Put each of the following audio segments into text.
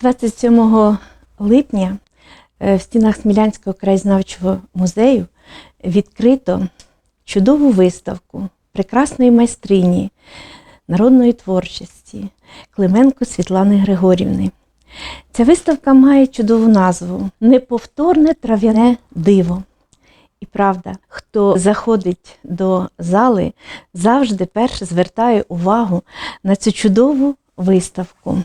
27 липня е, в стінах Смілянського краєзнавчого музею відкрито чудову виставку прекрасної майстрині народної творчості Клименко Світлани Григорівни. Ця виставка має чудову назву Неповторне трав'яне диво. І правда, хто заходить до зали, завжди перше звертає увагу на цю чудову виставку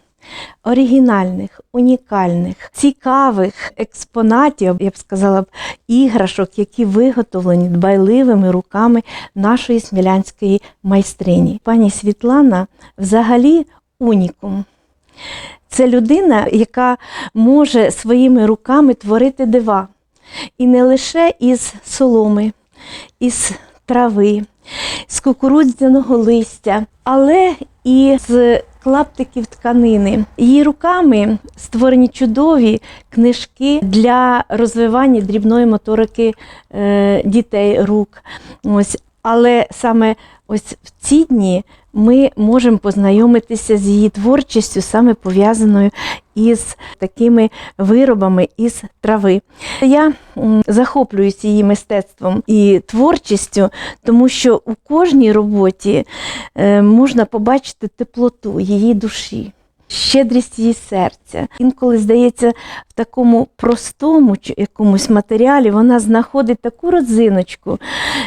оригінальних, унікальних, цікавих експонатів, я б сказала іграшок, які виготовлені дбайливими руками нашої смілянської майстрині. Пані Світлана взагалі унікум. Це людина, яка може своїми руками творити дива. І не лише із соломи, із трави, з кукурудзяного листя, але і з клаптиків тканини. Її руками створені чудові книжки для розвивання дрібної моторики е, дітей рук. Ось. Але саме ось в ці дні ми можемо познайомитися з її творчістю, саме пов'язаною із такими виробами із трави. Я м, захоплююся її мистецтвом і творчістю, тому що у кожній роботі е, можна побачити теплоту її душі. Щедрість її серця. Інколи здається, в такому простому чи- якомусь матеріалі вона знаходить таку родзиночку,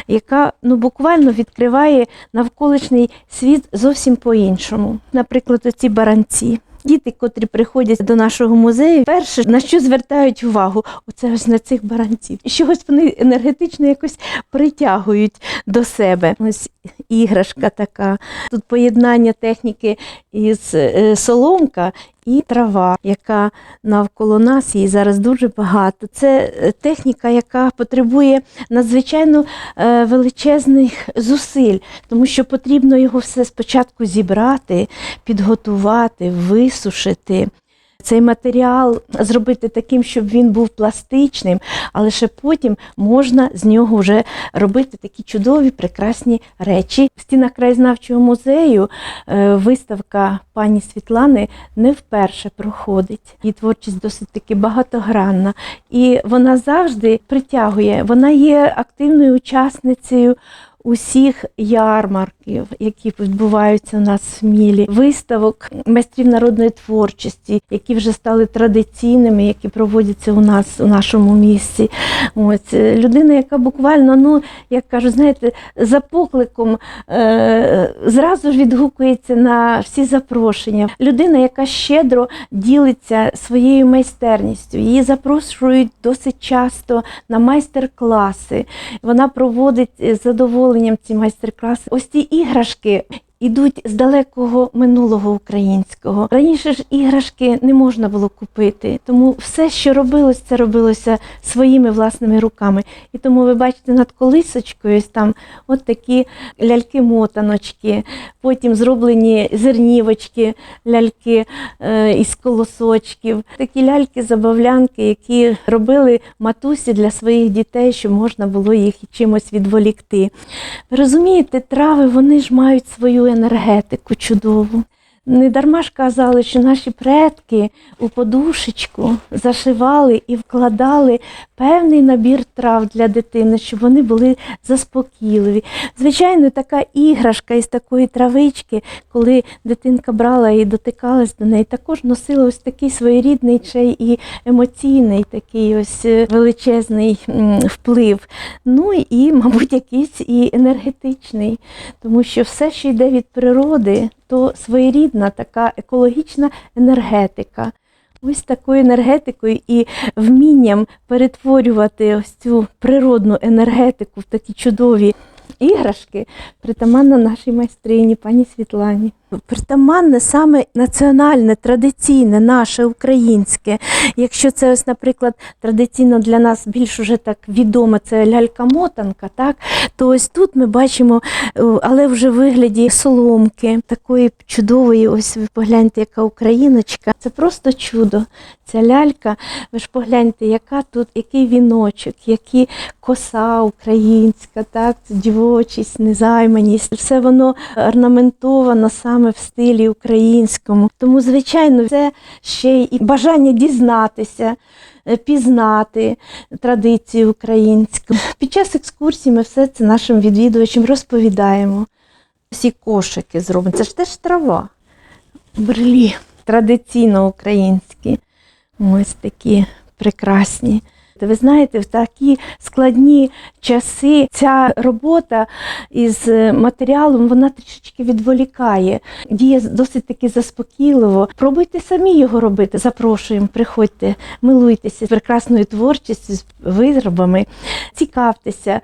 яка ну, буквально відкриває навколишній світ зовсім по-іншому. Наприклад, оці баранці. Діти, котрі приходять до нашого музею, перше на що звертають увагу, оце ось на цих баранців. Чогось вони енергетично якось притягують до себе. Ось іграшка така. Тут поєднання техніки із е, соломка і трава, яка навколо нас її зараз дуже багато. Це е, техніка, яка потребує надзвичайно е, величезних зусиль, тому що потрібно його все спочатку зібрати, підготувати, висушити. Цей матеріал зробити таким, щоб він був пластичним, але лише потім можна з нього вже робити такі чудові, прекрасні речі. В стінах краєзнавчого музею е, виставка пані Світлани не вперше проходить. Її творчість досить таки багатогранна, і вона завжди притягує. Вона є активною учасницею усіх ярмарків, які відбуваються у нас в Смілі, виставок майстрів народної творчості, які вже стали традиційними, які проводяться у нас у нашому місті. Ось е, людина, яка буквально, ну як кажуть, знаєте, за покликом е, зразу ж відгукується на всі запрошення. Людина, яка щедро ділиться своєю майстерністю. Її запрошують досить часто на майстер-класи. Вона проводить е, з задоволенням ці майстер-класи. Ось ці іграшки. Ідуть з далекого минулого українського. Раніше ж іграшки не можна було купити, тому все, що робилось, це робилося своїми власними руками. І тому ви бачите над колисочкою там от такі ляльки-мотаночки, потім зроблені зернівочки, ляльки е, із колосочків, такі ляльки-забавлянки, які робили матусі для своїх дітей, щоб можна було їх чимось відволікти. Ви розумієте, трави вони ж мають свою енергетику чудову. Не дарма ж казали, що наші предки у подушечку зашивали і вкладали певний набір трав для дитини, щоб вони були заспокійливі. Звичайно, така іграшка із такої травички, коли дитинка брала і дотикалась до неї, також носила ось такий своєрідний ще і емоційний, такий ось е, величезний вплив. Ну і, мабуть, якийсь і енергетичний, тому що все, що йде від природи, то своєрідна така екологічна енергетика. Ось такою енергетикою і вмінням перетворювати ось цю природну енергетику в такі чудові іграшки притаманна нашій майстрині, пані Світлані. Притаманне саме національне, традиційне, наше українське. Якщо це ось, наприклад, традиційно для нас більш уже так відомо, це лялька-мотанка, так то ось тут ми бачимо, е, але вже в вигляді соломки, такої чудової, ось ви погляньте, яка україночка. Це просто чудо. Ця лялька, ви ж погляньте, яка тут, який віночок, які коса українська, так, дівочість, незайманість. Все воно орнаментовано саме саме в стилі українському. Тому, звичайно, це ще і бажання дізнатися, е, пізнати традицію українську. Під час екскурсії ми все це нашим відвідувачам розповідаємо. Всі кошики зроблені. Це ж теж трава. Брелі традиційно українські. Ось такі прекрасні. Ви знаєте, в такі складні часи ця робота із е, матеріалом вона трішечки відволікає, діє досить таки заспокійливо. Пробуйте самі його робити. Запрошуємо, приходьте, милуйтеся з прекрасною творчістю, з виробами, цікавтеся.